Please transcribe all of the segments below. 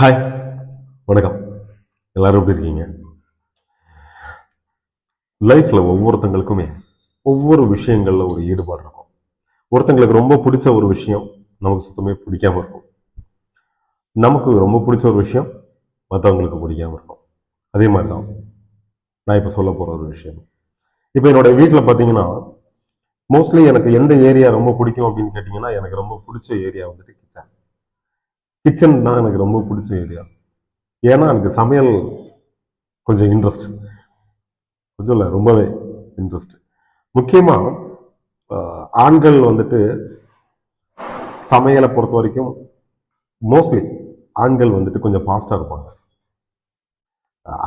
Hi வணக்கம். எல்லாரும் எப்படி இருக்கீங்க? லைஃப்பில் ஒவ்வொருத்தங்களுக்குமே ஒவ்வொரு விஷயங்களில் ஒரு ஈடுபாடு இருக்கும். ஒருத்தங்களுக்கு ரொம்ப பிடிச்ச ஒரு விஷயம் நமக்கு சுத்தமே பிடிக்காம இருக்கும். நமக்கு ரொம்ப பிடிச்ச ஒரு விஷயம் மற்றவங்களுக்கு பிடிக்காம இருக்கும். அதே மாதிரி தான் நான் இப்போ சொல்ல போகிற ஒரு விஷயம். இப்போ என்னுடைய வீட்டில் பார்த்தீங்கன்னா மோஸ்ட்லி எனக்கு எந்த ஏரியா ரொம்ப பிடிக்கும் அப்படின்னு கேட்டிங்கன்னா எனக்கு ரொம்ப பிடிச்ச ஏரியா வந்துட்டு கிச்சன் தான் எனக்கு ரொம்ப பிடிச்ச ஏரியா ஏன்னா எனக்கு சமையல் கொஞ்சம் இன்ட்ரெஸ்ட் கொஞ்சம் இல்லை ரொம்பவே இன்ட்ரெஸ்ட் முக்கியமாக ஆண்கள் வந்துட்டு சமையலை பொறுத்த வரைக்கும் மோஸ்ட்லி ஆண்கள் வந்துட்டு கொஞ்சம் ஃபாஸ்ட்டாக இருப்பாங்க.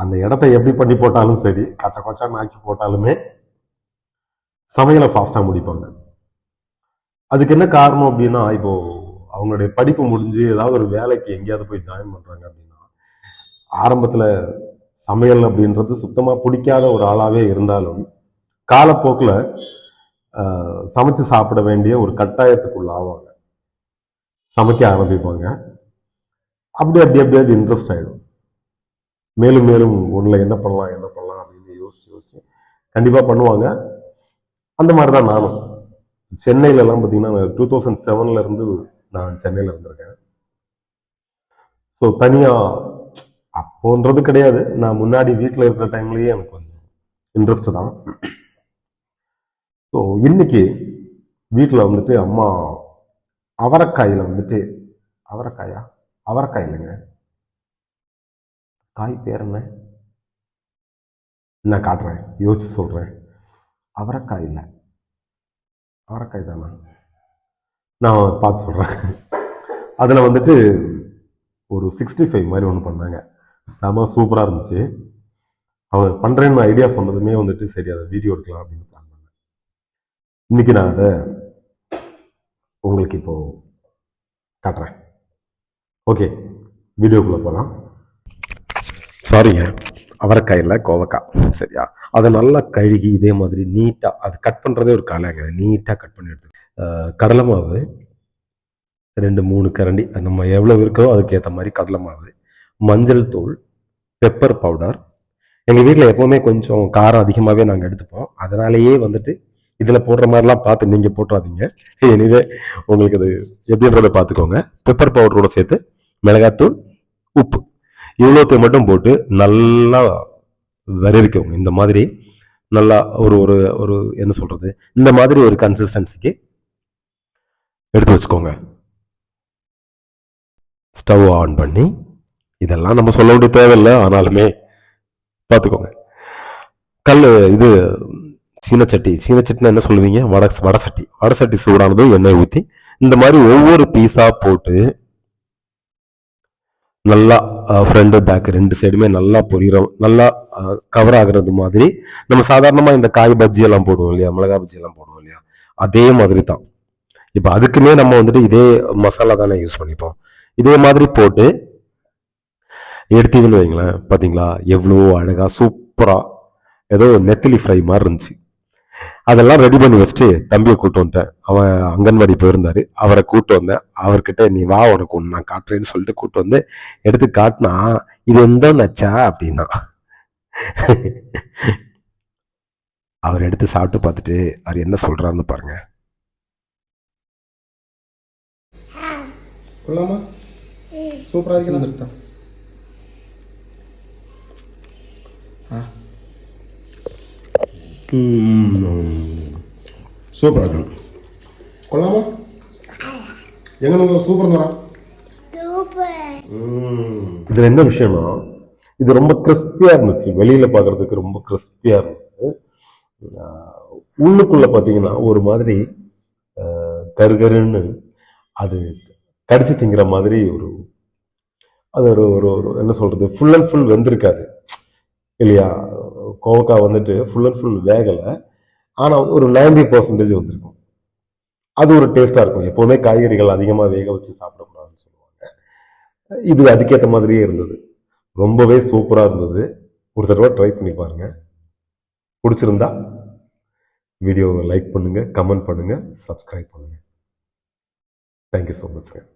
அந்த இடத்த எப்படி பண்ணி போட்டாலும் சரி கச்ச கொச்சான்னு ஆக்கி போட்டாலுமே சமையலை ஃபாஸ்ட்டாக முடிப்பாங்க. அதுக்கு என்ன காரணம் அப்படின்னா இப்போது அவங்களுடைய படிப்பு முடிஞ்சு ஏதாவது ஒரு வேலைக்கு எங்கேயாவது போய் ஜாயின் பண்ணுறாங்க அப்படின்னா ஆரம்பத்தில் சமையல் அப்படின்றது சுத்தமாக பிடிக்காத ஒரு ஆளாகவே இருந்தாலும் காலப்போக்கில் சமைச்சு சாப்பிட வேண்டிய ஒரு கட்டாயத்துக்குள்ள ஆவாங்க. சமைக்க ஆரம்பிப்பாங்க. அப்படி அப்படி அப்படியே அது இன்ட்ரெஸ்ட் ஆகிடும் மேலும் மேலும் ஒன்றில் என்ன பண்ணலாம் என்ன பண்ணலாம் அப்படின்னு யோசிச்சு யோசிச்சு கண்டிப்பாக பண்ணுவாங்க. அந்த மாதிரி தான் நானும். சென்னையிலலாம் பார்த்தீங்கன்னா டூ தௌசண்ட் செவன்லேருந்து நான் சென்னையில் இருந்திருக்கேன். ஸோ தனியாக அப்போன்றது கிடையாது. நான் முன்னாடி வீட்டில் இருக்கிற டைம்லயே எனக்கு கொஞ்சம் இன்ட்ரெஸ்ட் தான். ஸோ இன்னைக்கு வீட்டில் வந்துட்டு அம்மா அவரைக்காயில் வந்துட்டு அவரைக்காயா? அவரைக்காய் இல்லைங்க காய் பேர் என்ன? நான் காட்டுறேன் யோசிச்சு சொல்கிறேன் அவரைக்காய் இல்லை. அவரைக்காய் தானா? நான் பார்த்து சொல்கிறேன் அதில் வந்துட்டு ஒரு சிக்ஸ்டி ஃபைவ் மாதிரி ஒன்று பண்ணாங்க. செம சூப்பராக இருந்துச்சு. அவங்க பண்ணுறேன்னு ஐடியா சொன்னதுமே வந்துட்டு சரி அதை வீடியோ எடுக்கலாம் அப்படின்னு பிளான் பண்ணேன். இன்னைக்கு நான் அதை உங்களுக்கு இப்போ காட்டுறேன். ஓகே வீடியோக்குள்ளே போகலாம் சாரிங்க அவரைக்காயில் கோவக்காய். சரியா? அதை நல்லா கழுகி இதே மாதிரி நீட்டாக அது கட் பண்ணுறதே ஒரு காலைங்க நீட்டாக கட் பண்ணி எடுத்து கடலை மாவு ரெண்டு மூணு கரண்டி நம்ம எவ்வளோ இருக்கோ அதுக்கேற்ற மாதிரி கடலை மாவு மஞ்சள் தூள் பெப்பர் பவுடர் எங்கள் வீட்டில் எப்போவுமே கொஞ்சம் காரம் அதிகமாகவே நாங்கள் எடுத்துப்போம். அதனாலேயே வந்துட்டு இதில் போடுற மாதிரிலாம் பார்த்து நீங்கள் போட்டுறாதீங்க. எனிவே உங்களுக்கு அது எப்படின்றத பார்த்துக்கோங்க. பெப்பர் பவுடரோட சேர்த்து மிளகாத்தூள் உப்பு. இவ்வளோத்தையும் மட்டும் போட்டு நல்லா விரவிக்கோங்க இந்த மாதிரி நல்லா ஒரு ஒரு ஒரு என்ன சொல்கிறது இந்த மாதிரி ஒரு கன்சிஸ்டன்சிக்கு எடுத்து வச்சுக்கோங்க. ஸ்டவ் ஆன் பண்ணி இதெல்லாம் நம்ம சொல்ல வேண்டிய தேவையில்லை ஆனாலுமே பார்த்துக்கோங்க. கல் இது சீனச்சட்டி சீனச்சட்டினா என்ன சொல்லுவீங்க? வடை வடை சட்டி. வடை சட்டி சூடானதும் எண்ணெய் ஊற்றி இந்த மாதிரி ஒவ்வொரு பீஸாக போட்டு நல்லா ஃப்ரண்ட் பேக் ரெண்டு சைடுமே நல்லா பொரியிற நல்லா கவர் ஆகுறது மாதிரி நம்ம சாதாரணமாக இந்த காய் பஜ்ஜி எல்லாம் போடுவோம் இல்லையா? மிளகா பஜ்ஜி எல்லாம் போடுவோம் இல்லையா? அதே மாதிரி தான். இப்போ அதுக்குமே நம்ம வந்துட்டு இதே மசாலா தானே யூஸ் பண்ணிப்போம். இதே மாதிரி போட்டு எடுத்தீங்கன்னு வைங்களேன் பார்த்தீங்களா எவ்வளோ அழகாக சூப்பராக ஏதோ நெத்திலி ஃப்ரை மாதிரி இருந்துச்சு. அதெல்லாம் ரெடி பண்ணி வச்சுட்டு தம்பியை கூட்டு வந்துட்டேன். அவன் அங்கன்வாடி போயிருந்தாரு. அவரை கூப்பிட்டு வந்தேன். அவர்கிட்ட நீ வா உனக்கு ஒன்று நான் காட்டுறேன்னு சொல்லிட்டு கூப்பிட்டு வந்து எடுத்து காட்டினா இது எந்த நச்சா? அப்படின்னா. அவர் எடுத்து சாப்பிட்டு பார்த்துட்டு அவர் என்ன சொல்கிறாருன்னு பாருங்கள் கொள்ளாமா? சூப்பராக இருக்கு நிறுத்தம் ஆ. சூப்பராக இருக்கும் கொள்ளாமா? எங்க நம்ம சூப்பர் வரா இதுல என்ன விஷயம்னா இது ரொம்ப கிறிஸ்பியா இருந்துச்சு. வெளியில பார்க்கிறதுக்கு ரொம்ப கிறிஸ்பியா இருந்தது உள்ளுக்குள்ள பாத்தீங்கன்னா ஒரு மாதிரி கருகருன்னு அது கடிச்சு திங்கிற மாதிரி ஒரு அது ஒரு ஒரு ஒரு என்ன சொல்றது ஃபுல் அண்ட் ஃபுல் வெந்திருக்காது. இல்லையா? கோவக்காய் வந்துட்டு ஃபுல் அண்ட் ஃபுல் வேகலை. ஆனால் ஒரு 90% பர்சன்டேஜ் வந்திருக்கும். அது ஒரு டேஸ்ட்டாக இருக்கும். எப்போவுமே காய்கறிகள் அதிகமாக வேக வச்சு சாப்பிடக்கூடாதுன்னு சொல்லுவாங்க. இது அதுக்கேற்ற மாதிரியே இருந்தது. ரொம்பவே சூப்பராக இருந்தது. ஒரு தடவை ட்ரை பண்ணி பாருங்க. பிடிச்சிருந்தா வீடியோவை லைக் பண்ணுங்கள் கமெண்ட் பண்ணுங்கள் சப்ஸ்கிரைப் பண்ணுங்கள் தேங்க்யூ ஸோ மச் சார்